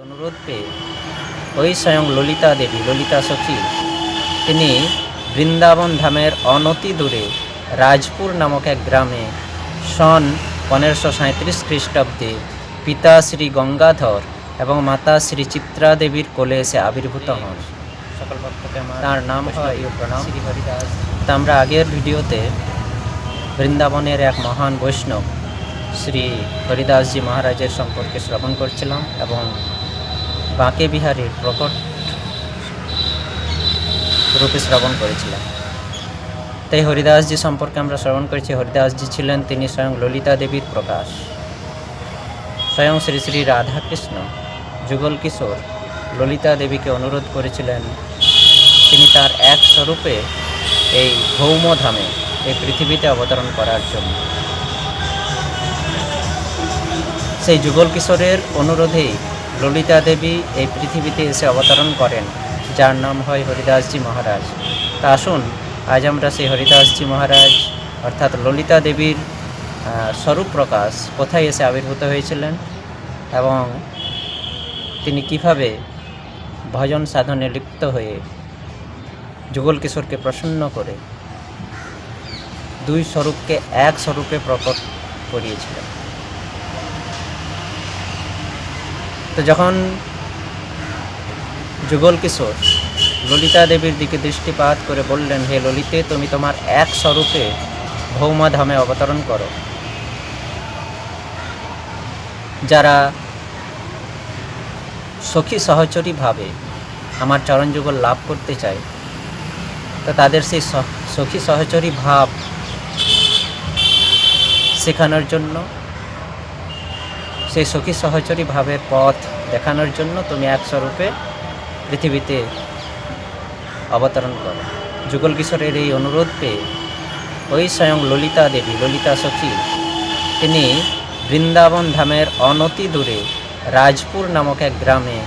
অনুরোধ পেয়ে ওই স্বয়ং ললিতা দেবী ললিতা সখী তিনি বৃন্দাবন ধামের অনতি দূরে রাজপুর নামক এক গ্রামে সন পনেরোশো সাঁত্রিশ খ্রিস্টাব্দে পিতা শ্রী গঙ্গাধর এবং মাতা শ্রী চিত্রা দেবীর কোলে এসে আবির্ভূত হন। তার নাম হয় প্রণাম। তা আমরা আগের ভিডিওতে বৃন্দাবনের এক মহান বৈষ্ণব শ্রী হরিদাসজি মহারাজের সম্পর্কে শ্রবণ করছিলাম এবং বাঁকে বিহারীর প্রকট রূপে শ্রবণ করেছিলেন। তাই হরিদাসজি সম্পর্কে আমরা শ্রবণ করেছি, হরিদাসজি ছিলেন তিনি স্বয়ং ললিতা দেবীর প্রকাশ। স্বয়ং শ্রী শ্রী রাধাকৃষ্ণ যুগল কিশোর ললিতা দেবীকে অনুরোধ করেছিলেন, তিনি তার এক স্বরূপে এই ভৌমধামে এই পৃথিবীতে অবতরণ করার জন্য। সেই যুগল কিশোরের অনুরোধেই ললিতা দেবী এই পৃথিবীতে এসে অবতরণ করেন, যার নাম হয় হরিদাসজি মহারাজ। তা আসুন, আজ আমরা সেই হরিদাসজি মহারাজ, অর্থাৎ ললিতা দেবীর স্বরূপ প্রকাশ কোথায় এসে আবির্ভূত হয়েছিলেন এবং তিনি কীভাবে ভজন সাধনে লিপ্ত হয়ে যুগল কিশোরকে প্রসন্ন করে দুই স্বরূপকে এক স্বরূপে প্রকট করিয়েছিলেন? তো যখন যুগল কিশোর ললিতা দেবীর দিকে দৃষ্টিপাত করে বললেন, হে ললিতে, তুমি তোমার এক স্বরূপে ভৌমা ধামে অবতরণ করো। যারা সখী সহচরী ভাবে আমার চরণ যুগল লাভ করতে চায়, তো তাদের সেই সখী সহচরী ভাব শেখানোর জন্য সেই সখী সহচরী ভাবের পথ দেখানোর জন্য তুমি এক স্বরূপে পৃথিবীতে অবতরণ করো। যুগল কিশোরের এই অনুরোধ পেয়ে ওই স্বয়ং ললিতা দেবী, ললিতা সখী, তিনি বৃন্দাবন ধামের অনতি দূরে রাজপুর নামক এক গ্রামে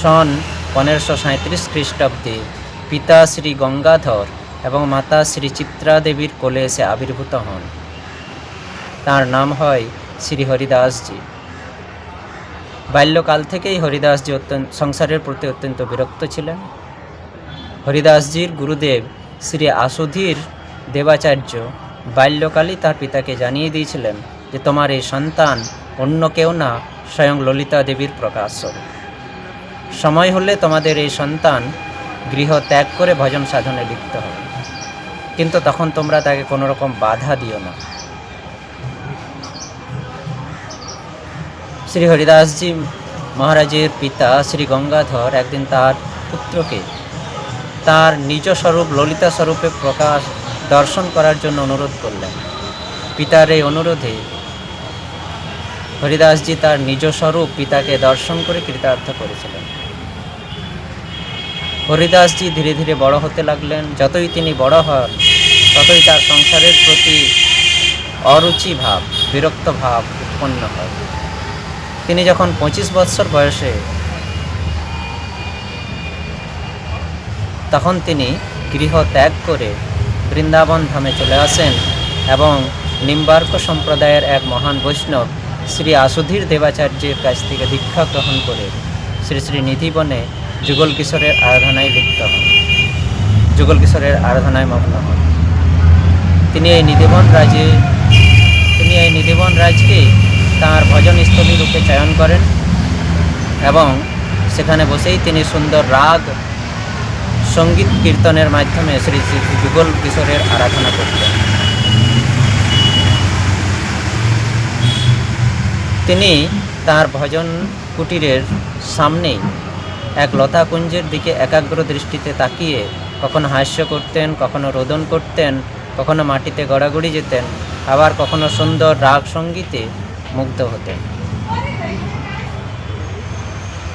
সন পনেরোশো সাঁত্রিশ খ্রিস্টাব্দে পিতা শ্রী গঙ্গাধর এবং মাতা শ্রী চিত্রা দেবীর কোলে এসে আবির্ভূত হন। তার নাম হয় শ্রী হরিদাসজি। বাল্যকাল থেকেই হরিদাসজি অত্যন্ত, সংসারের প্রতি অত্যন্ত বিরক্ত ছিলেন। হরিদাসজির গুরুদেব শ্রী আসুধীর দেবাচার্য বাল্যকালই তার পিতাকে জানিয়ে দিয়েছিলেন যে, তোমার এই সন্তান অন্য কেউ না, স্বয়ং ললিতা দেবীর প্রকাশ স্বরূপ। সময় হলে তোমাদের এই সন্তান গৃহ ত্যাগ করে ভজন সাধনে লিপ্ত হবে। কিন্তু তখন তোমরা তাকে কোনো রকম বাধা দিও না। শ্রী হরিদাসজি মহারাজের পিতা শ্রী গঙ্গাধর একদিন তার পুত্রকে তার নিজ স্বরূপ ললিতা স্বরূপে প্রকাশ, দর্শন করার জন্য অনুরোধ করলেন। পিতার এই অনুরোধে হরিদাসজি তার নিজ স্বরূপ পিতাকে দর্শন করে কৃতার্থ করেছিলেন। হরিদাসজি ধীরে ধীরে বড় হতে লাগলেন। যতই তিনি বড় হন, ততই তার সংসারের প্রতি অরুচি ভাব, বিরক্ত ভাব উৎপন্ন হয়। তিনি যখন পঁচিশ বৎসর বয়সে তখন তিনি গৃহ ত্যাগ করে বৃন্দাবন ধামে চলে আসেন এবং নিম্বার্ক সম্প্রদায়ের এক মহান বৈষ্ণব শ্রী আসুধীর দেবাচার্যের কাছ থেকে দীক্ষা গ্রহণ করে শ্রী শ্রী নিধিবনে যুগল কিশোরের আরাধনায় লিপ্ত হন। যুগল কিশোরের আরাধনায় মগ্ন হন। তিনি এই নিধিবন রাজে তিনি এই নিধিবন রাজকে তাঁর ভজনস্থলী রূপে চয়ন করেন এবং সেখানে বসেই তিনি সুন্দর রাগ, সংগীত কীর্তনের মাধ্যমে শ্রী যুগল কিশোরের আরাধনা করতেন। তিনি তার ভজন কুটিরের সামনেই এক লতাকুঞ্জের দিকে একাগ্র দৃষ্টিতে তাকিয়ে কখনো হাস্য করতেন, কখনো রোদন করতেন, কখনো মাটিতে গড়াগড়ি যেতেন, আবার কখনো সুন্দর রাগ সঙ্গীতে মুগ্ধ হতেন।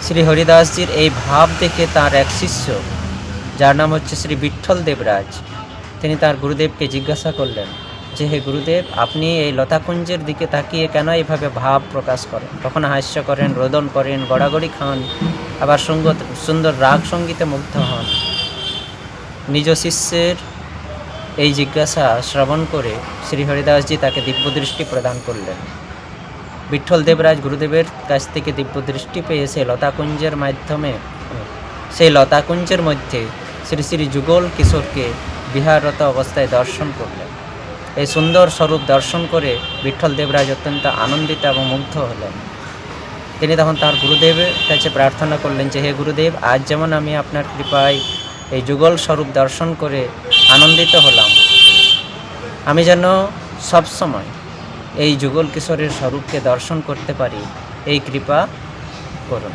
শ্রী হরিদাসজির এই ভাব দেখে তার এক শিষ্য, যার নাম হচ্ছে শ্রী বিঠ্ঠল দেবরাজ, তিনি তার গুরুদেবকে জিজ্ঞাসা করলেন, যে হে গুরুদেব, আপনি এই লতাকুঞ্জের দিকে তাকিয়ে কেন এইভাবে ভাব প্রকাশ করেন? তখন হাস্য করেন, রোদন করেন, গড়াগড়ি খান, আবার সঙ্গত সুন্দর রাগ সঙ্গীতে মুগ্ধ হন? নিজ শিষ্যের এই জিজ্ঞাসা শ্রবণ করে শ্রী হরিদাসজি তাকে দিব্যদৃষ্টি প্রদান করলেন। বিঠল দেবরাজ গুরুদেবের কাছ থেকে দিব্য দৃষ্টি পেয়ে সেই লতাকুঞ্জের মাধ্যমে, সেই লতাকুঞ্জের মধ্যে শ্রী শ্রী যুগল কিশোরকে বিহাররত অবস্থায় দর্শন করলেন। এই সুন্দর স্বরূপ দর্শন করে বিঠল দেবরাজ অত্যন্ত আনন্দিত এবং মুগ্ধ হলেন। তিনি তখন তার গুরুদেবের কাছে প্রার্থনা করলেন যে, হে গুরুদেব, আজ যেমন আমি আপনার কৃপায় এই যুগল স্বরূপ দর্শন করে আনন্দিত হলাম, আমি যেন সবসময় এই যুগল কিশোরের স্বরূপকে দর্শন করতে পারি, এই কৃপা করুন।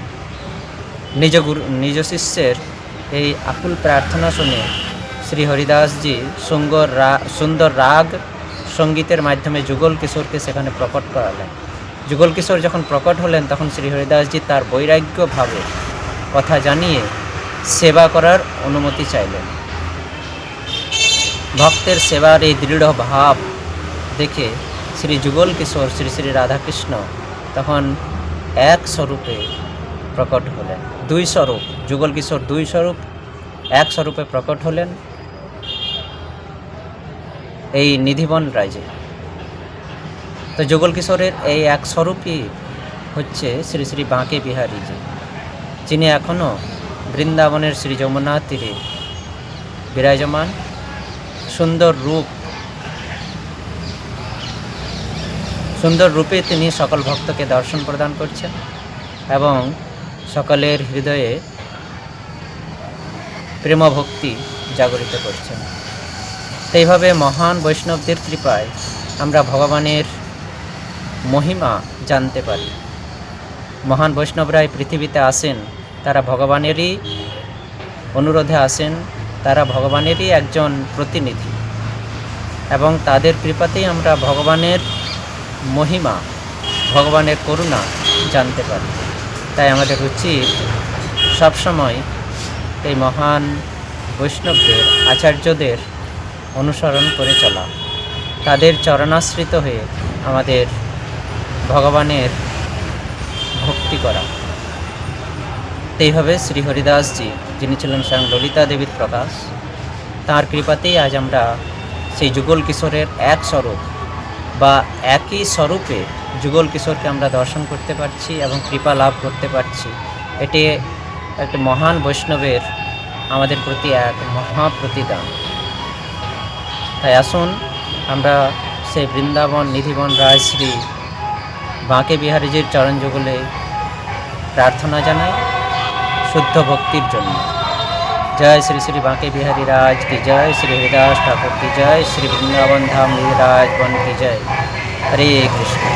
নিজ গুরু, নিজ শিষ্যের এই আকুল প্রার্থনা শুনে শ্রী হরিদাসজি সুন্দর রা, সুন্দর রাগ সঙ্গীতের মাধ্যমে যুগল কিশোরকে সেখানে প্রকট করালেন। যুগল কিশোর যখন প্রকট হলেন, তখন শ্রী হরিদাসজি তার বৈরাগ্যভাবে কথা জানিয়ে সেবা করার অনুমতি চাইলেন। ভক্তের সেবার এই দৃঢ় ভাব দেখে শ্রী যুগল কিশোর, শ্রী শ্রী রাধাকৃষ্ণ তখন এক স্বরূপে প্রকট হলেন। দুই স্বরূপ, যুগল কিশোর দুই স্বরূপ, এক স্বরূপে প্রকট হলেন এই নিধিবন রাজে তো যুগল কিশোরের এই এক স্বরূপই হচ্ছে শ্রী শ্রী বাঁকে বিহারীজি যিনি এখনও বৃন্দাবনের শ্রী যমুনা তীরে বিরাজমান, সুন্দর রূপ সুন্দর রূপে তিনি সকল ভক্তকে দর্শন প্রদান করছেন এবং সকলের হৃদয়ে প্রেম ভক্তি জাগরিত করছেন। তো এইভাবে মহান বৈষ্ণবদের কৃপায় আমরা ভগবানের মহিমা জানতে পারি। মহান বৈষ্ণবরা এই পৃথিবীতে আসেন, তারা ভগবানেরই অনুরোধে আসেন, তারা ভগবানেরই একজন প্রতিনিধি এবং তাদের কৃপাতেই আমরা ভগবানের মহিমা, ভগবানের করুণা জানতে পারি। তাই আমাদের উচিত সবসময় এই মহান বৈষ্ণবদের, আচার্যদের অনুসরণ করে চলা। তাদের চরণাশ্রিত হয়ে আমাদের ভগবানের ভক্তি করা। এইভাবে শ্রী হরিদাসজি, যিনি ছিলেন স্বয়ং ললিতা দেবীর প্রকাশ, তাঁর কৃপাতেই আজ আমরা সেই যুগল কিশোরের এক স্বরূপ বা একই স্বরূপে যুগল কিশোরকে আমরা দর্শন করতে পারছি এবং কৃপা লাভ করতে পারছি। এটি একটি মহান বৈষ্ণবের আমাদের প্রতি এক মহা প্রতিদান। তাই আসুন আমরা সেই বৃন্দাবন নিধিবন রায়শ্রী বাঁকে বিহারীজির চরণ যুগলে প্রার্থনা জানাই শুদ্ধ ভক্তির জন্য। जय श्री श्री बांके बिहारी राज की जय श्री हरिदास ठाकुर की जय श्री वृंदावन धाम वन की जय। हरे कृष्ण।